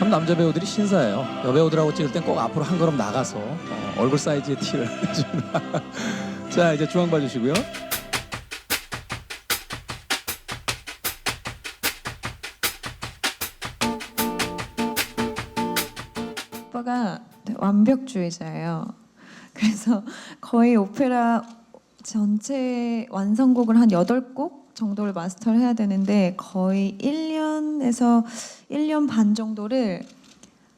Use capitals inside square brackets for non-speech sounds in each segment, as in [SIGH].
참 남자 배우들이 신사예요. 여배우들하고 찍을 땐 꼭 앞으로 한 걸음 나가서 어, 얼굴 사이즈의 티를. [LAUGHS] 자 이제 중앙 봐주시고요. 오빠가 완벽주의자예요. 그래서 거의 오페라 전체 완성곡을 한 8곡 정도를 마스터를 해야 되는데 거의 1년에서 1년 반 정도를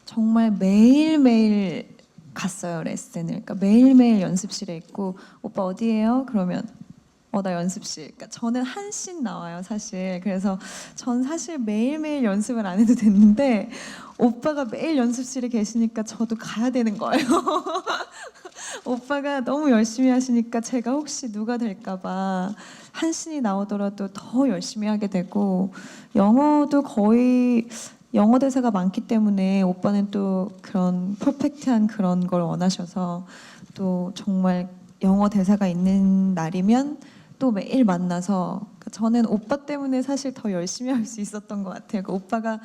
정말 매일매일 갔어요 레슨을. 그러니까 매일매일 연습실에 있고 오빠 어디에요? 그러면 어 나 연습실. 그러니까 저는 한 씬 나와요 사실. 그래서 전 사실 매일매일 연습을 안 해도 됐는데 오빠가 매일 연습실에 계시니까 저도 가야 되는 거예요. [LAUGHS] 오빠가 너무 열심히 하시니까 제가 혹시 누가 될까봐 한신이 나오더라도 더 열심히 하게 되고 영어도 거의 영어 대사가 많기 때문에 오빠는 또 그런 퍼펙트한 그런 걸 원하셔서 또 정말 영어 대사가 있는 날이면 또 매일 만나서 그러니까 저는 오빠 때문에 사실 더 열심히 할 수 있었던 것 같아요. 그 오빠가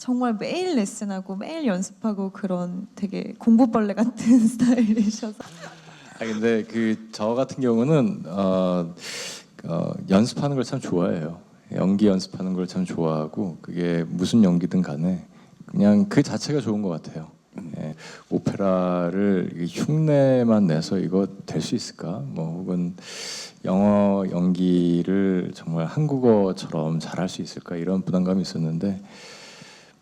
정말 매일 레슨하고 매일 연습하고 그런 되게 공부벌레 같은 [LAUGHS] 스타일이셔서 아 근데 그 저 같은 경우는 어, 어, 연습하는 걸 참 좋아해요. 연기 연습하는 걸 참 좋아하고 그게 무슨 연기든 간에 그냥 그 자체가 좋은 것 같아요. 예, 오페라를 이 흉내만 내서 이거 될 수 있을까? 뭐 혹은 영어 연기를 정말 한국어처럼 잘할 수 있을까 이런 부담감이 있었는데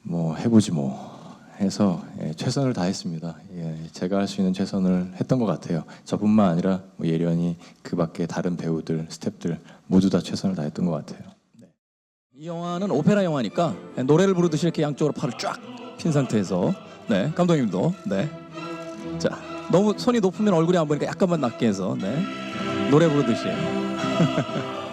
뭐 해보지 뭐 해서 예, 최선을 다했습니다. 예, 제가 할 수 있는 최선을 했던 것 같아요. 저뿐만 아니라 뭐 예련이 그 밖에 다른 배우들, 스태프들 모두 다 최선을 다했던 것 같아요. 이 영화는 오페라 영화니까 노래를 부르듯이 이렇게 양쪽으로 팔을 쫙 핀 상태에서. 네 감독님도. 네자 너무 손이 높으면 얼굴이 안 보니까 약간만 낮게 해서. 네. 노래 부르듯이 [LAUGHS]